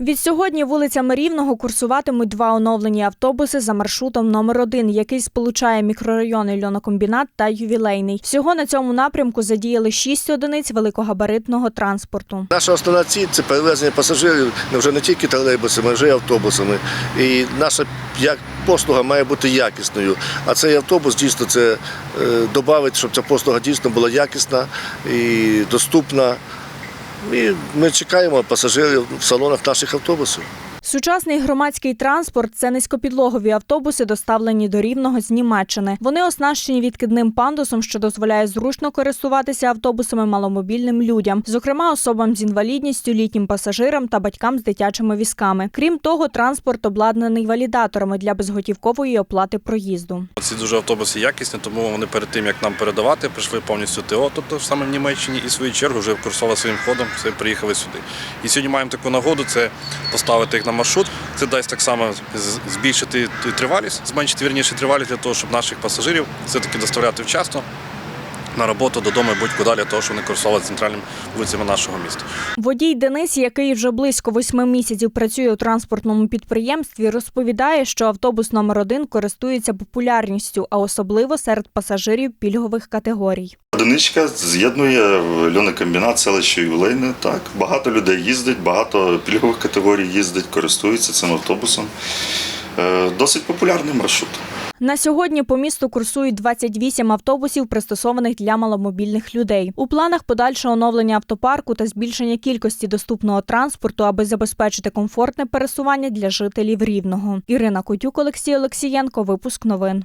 Від сьогодні вулицями Рівного курсуватимуть два оновлені автобуси за маршрутом номер 1 який сполучає мікрорайони Льонокомбінат та Ювілейний. Всього на цьому напрямку задіяли шість одиниць великогабаритного транспорту. Наша основна ціль це перевезення пасажирів не вже не тільки тролейбусами, а вже й автобусами. І наша як послуга має бути якісною. А цей автобус дійсно це е, додавить, щоб ця послуга дійсно була якісна і доступна. І ми чекаємо пасажирів в салонах наших автобусів. Сучасний громадський транспорт це низькопідлогові автобуси, доставлені до Рівного з Німеччини. Вони оснащені відкидним пандусом, що дозволяє зручно користуватися автобусами маломобільним людям, зокрема особам з інвалідністю, літнім пасажирам та батькам з дитячими візками. Крім того, транспорт обладнаний валідаторами для безготівкової оплати проїзду. Ці дуже автобуси якісні, тому вони перед тим, як нам передавати, прийшли повністю ТО, тобто саме в Німеччині, і в свою чергу вже курсували своїм ходом, все приїхали сюди. І сьогодні маємо таку нагоду це поставити їх на маршрут. Це дасть так само збільшити тривалість, зменшити вірніше тривалість для того, щоб наших пасажирів все-таки доставляти вчасно на роботу додому і будь-куди для того, щоб вони курсували центральними вулицями нашого міста. Водій Денис, який вже близько восьми місяців працює у транспортному підприємстві, розповідає, що автобус номер 1 користується популярністю, а особливо серед пасажирів пільгових категорій. Одиничка з'єднує льонокомбінат, селище Ювілейне. Так, багато людей їздить, багато пільгових категорій їздить, користуються цим автобусом. Е, Досить популярний маршрут. На сьогодні по місту курсують 28 автобусів, пристосованих для маломобільних людей. У планах подальше оновлення автопарку та збільшення кількості доступного транспорту, аби забезпечити комфортне пересування для жителів Рівного. Ірина Котюк, Олексій Олексієнко. Випуск новин.